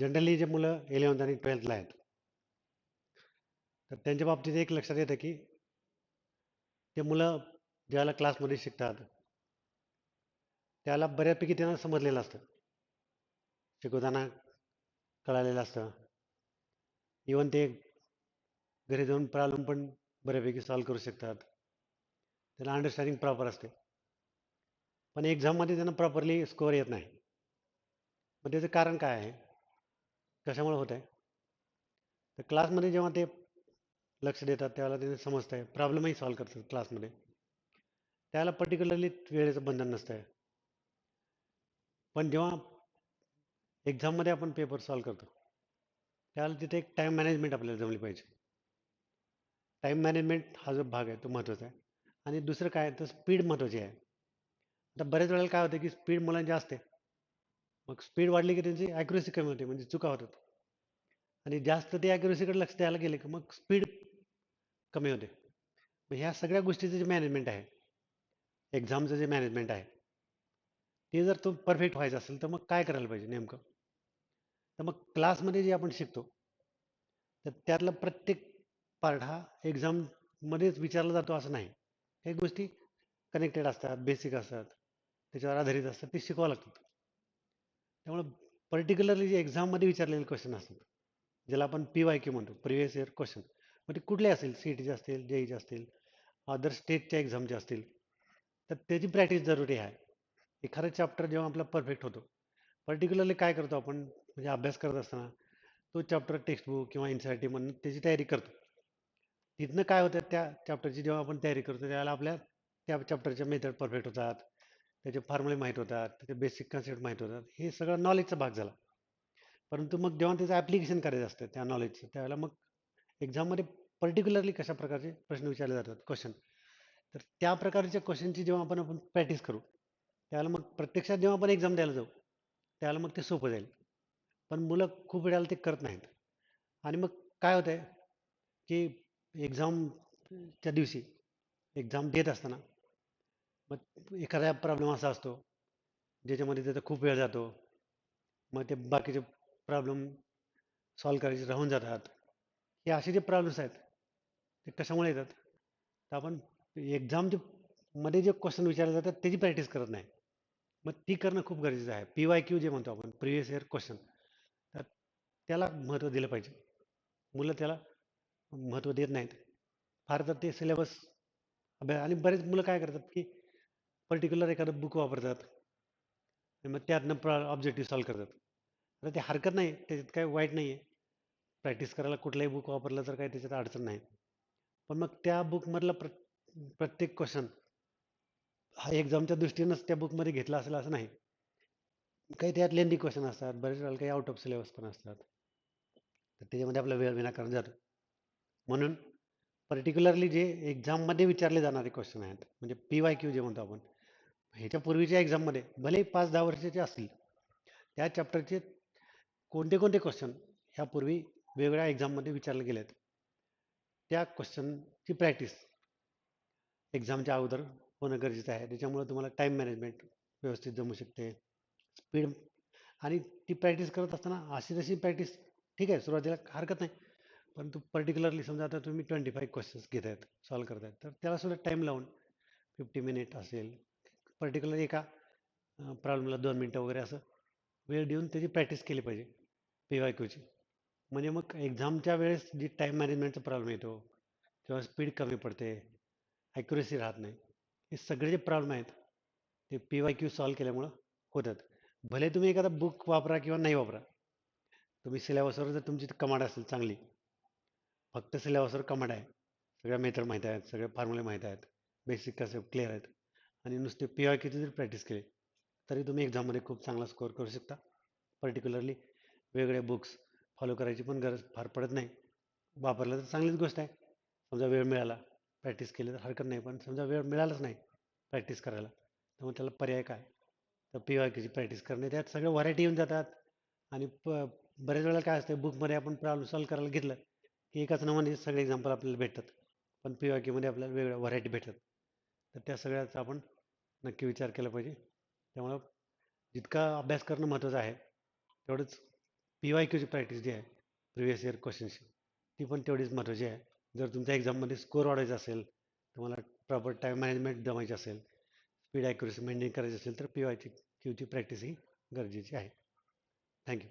Generally जे मुलं eleventh आणि ट्वेल्थला आहेत. तर त्यांच्या बाबतीत एक लक्षात येतं की ते मुलं ज्याला क्लासमध्ये शिकतात त्याला बऱ्यापैकी त्यांना समजलेलं असतं. शिकवताना कळालेलं असतं. इवन ते घरी जाऊन प्रॉब्लेम पण बऱ्यापैकी सॉल्व करू शकतात. त्याला अंडरस्टँडिंग प्रॉपर असते. पण एक्झाममध्ये त्यांना प्रॉपरली स्कोअर येत नाही. मग त्याचं कारण काय आहे? कशामुळे होत आहे? तर क्लासमध्ये जेव्हा ते लक्ष देतात त्यावेळेला ते समजत आहे प्रॉब्लेमही सॉल्व करतात क्लासमध्ये. त्याला पर्टिक्युलरली वेळेचं बंधन नसतं आहे पण जेव्हा एक्झाममध्ये आपण पेपर सॉल्व करतो त्यावेळेला तिथे एक टाईम मॅनेजमेंट आपल्याला जमली पाहिजे. टाईम मॅनेजमेंट हा जो भाग आहे तो महत्त्वाचा आहे. आणि दुसरं काय तर स्पीड महत्त्वाची आहे. आता बऱ्याच वेळेला काय होतं की स्पीड मुलांची असते. मग स्पीड वाढली की त्यांची ॲक्युरेसी कमी होते म्हणजे चुका होतात. आणि जास्त ते ॲक्युरेसीकडे लक्ष द्यायला गेले की मग स्पीड कमी होते. मग ह्या सगळ्या गोष्टीचं जे मॅनेजमेंट आहे एक्झामचं जे मॅनेजमेंट आहे ते जर तो परफेक्ट व्हायचं असेल तर मग काय करायला पाहिजे नेमकं? तर मग क्लासमध्ये जे आपण शिकतो तर त्यातला प्रत्येक पार्ट हा एक्झाममध्येच विचारला जातो असं नाही. काही गोष्टी कनेक्टेड असतात बेसिक असतात त्याच्यावर आधारित असतात ते शिकवावं लागतात. त्यामुळं पर्टिक्युलरली जे एक्झाममध्ये विचारलेले क्वेश्चन असतात ज्याला आपण पी वाय क्यू म्हणतो प्रिव्हियस इयर क्वेश्चन मग ते कुठले असतील? सी ई टीचे असतील जेईचे असतील अदर स्टेटच्या एक्झामचे असतील तर त्याची प्रॅक्टिस जरुरी आहे. एखादा चॅप्टर जेव्हा आपला परफेक्ट होतो. पर्टिक्युलरली काय करतो आपण? म्हणजे अभ्यास करत असताना तो चॅप्टर टेक्स्टबुक किंवा एन सी आर टी म्हणून त्याची तयारी करतो. तिथनं काय होतं? त्या चॅप्टरची जेव्हा आपण तयारी करतो त्यावेळेला आपल्या त्या चॅप्टरच्या मेथड परफेक्ट होतात. त्याचे फॉर्म्युले माहीत होतात त्याचे बेसिक कन्सेप्ट माहीत होतात. हे सगळं नॉलेजचा भाग झाला. परंतु मग जेव्हा त्याचं ॲप्लिकेशन करायचं असतं त्या नॉलेजचं त्यावेळेला मग एक्झाममध्ये पर्टिक्युलरली कशा प्रकारचे प्रश्न विचारले जातात? क्वेश्चन तर त्या प्रकारच्या क्वेश्चनची जेव्हा आपण आपण प्रॅक्टिस करू त्यावेळेला मग प्रत्यक्षात जेव्हा आपण एक्झाम द्यायला जाऊ त्यावेळेला मग ते सोपं जाईल. पण मुलं खूप वेळेला ते करत नाहीत. आणि मग काय होतं आहे की एक्झामच्या दिवशी एक्झाम देत असताना मग एखादा प्रॉब्लेम असा असतो ज्याच्यामध्ये त्याचा खूप वेळ जातो. मग ते बाकीचे प्रॉब्लेम सॉल्व करायचे राहून जातात. हे असे जे प्रॉब्लेम्स आहेत ते कशामुळे येतात? तर आपण एक्झाम जे मध्ये जे क्वेश्चन विचारले जातात त्याची प्रॅक्टिस करत नाही. मग ती करणं खूप गरजेचं आहे. पी वाय क्यू जे म्हणतो आपण प्रिव्हियस इयर क्वेश्चन तर त्याला महत्त्व दिलं पाहिजे. मुलं त्याला महत्त्व देत नाहीत. फार तर ते सिलेबस अभ्यास आणि बरेच मुलं काय करतात की पर्टिक्युलर एखादं बुक वापरतात. आणि मग त्यातनं प्र ऑब्जेक्टिव्ह सॉल्व करतात. तर ते हरकत नाही त्याच्यात काही वाईट नाही आहे प्रॅक्टिस करायला कुठलंही बुक वापरलं तर काही त्याच्यात अडचण नाही. पण मग त्या बुकमधला प्र प्रत्येक क्वेश्चन हा एक्झामच्या दृष्टीनंच त्या बुकमध्ये घेतला असेल असं नाही. काही त्यात लेंदी क्वेश्चन असतात बरेच वेळेला काही आउट ऑफ सिलेबस पण असतात. तर त्याच्यामध्ये आपला वेळ विनाकारण जातो. म्हणून पर्टिक्युलरली जे एक्झाममध्ये विचारले जाणारे क्वेश्चन आहेत म्हणजे पी वाय क्यू जे म्हणतो आपण ह्याच्या पूर्वीच्या एक्झाममध्ये भले पाच दहा वर्षाचे असतील त्या चॅप्टरचे कोणते कोणते क्वेश्चन ह्यापूर्वी वेगवेगळ्या एक्झाममध्ये विचारले गेले आहेत त्या क्वेश्चनची प्रॅक्टिस एक्झामच्या अगोदर होणं गरजेचं आहे. त्याच्यामुळे तुम्हाला टाईम मॅनेजमेंट व्यवस्थित जमू शकते. स्पीड आणि ती प्रॅक्टिस करत असताना अशी तशी प्रॅक्टिस ठीक आहे सुरुवातीला हरकत नाही. परंतु पर्टिक्युलरली समजा आता तुम्ही ट्वेंटी फाईव्ह क्वेश्चन्स घेत आहेत सॉल्व करत आहेत तर त्याला सुद्धा टाईम लावून फिफ्टी मिनिट असेल पर्टिक्युलर एका प्रॉब्लेमला दोन मिनटं वगैरे असं वेळ देऊन त्याची प्रॅक्टिस केली पाहिजे पी वाय क्यूची म्हणजे मग एक्झामच्या वेळेस जी टाईम मॅनेजमेंटचा प्रॉब्लेम येतो किंवा स्पीड कमी पडते ॲक्युरेसी राहत नाही हे सगळे जे प्रॉब्लेम आहेत ते पी वाय क्यू सॉल्व केल्यामुळं होतात. भले तुम्ही एखादा बुक वापरा किंवा नाही वापरा तुम्ही सिलेबसवर जर तुमची कमांड असेल चांगली फक्त सिलेबसवर कमांड आहे. सगळ्या मेथड माहीत आहेत सगळे फॉर्म्युले माहीत आहेत बेसिक कसे क्लिअर आहेत. आणि नुसते पी वाय किती जर प्रॅक्टिस केली तरी तुम्ही एक्झाममध्ये खूप चांगला स्कोअर करू शकता. पर्टिक्युलरली वेगळे बुक्स फॉलो करायची पण गरज फार पडत नाही. वापरलं तर चांगलीच गोष्ट आहे. समजा वेळ मिळाला प्रॅक्टिस केली तर हरकत नाही पण समजा वेळ मिळालाच नाही प्रॅक्टिस करायला तर मग त्याला पर्याय काय? तर पी वाय केची प्रॅक्टिस करणे त्यात सगळ्या व्हरायटी येऊन जातात. आणि प बऱ्याच वेळेला काय असतं बुकमध्ये आपण प्रॉब्लेम सॉल्व करायला घेतलं की एकाच नावाने सगळे एक्झाम्पल आपल्याला भेटतात. पण पी वाय केमध्ये आपल्याला वेगळ्या व्हरायटी भेटतात. तर त्या सगळ्याचा आपण नक्की विचार केला पाहिजे. त्यामुळं जितका अभ्यास करणं महत्त्वाचं आहे तेवढंच पी वाय क्यूची प्रॅक्टिस जी आहे प्रिव्हियस इयर क्वेश्चनची ती पण तेवढीच महत्त्वाची आहे. जर तुमच्या एक्झाममध्ये स्कोअर वाढवायचा असेल तुम्हाला प्रॉपर टाईम मॅनेजमेंट जमायची असेल स्पीड ॲक्युरेसी मेंटेन करायची असेल तर पी वायची क्यूची प्रॅक्टिस ही गरजेची आहे. थँक्यू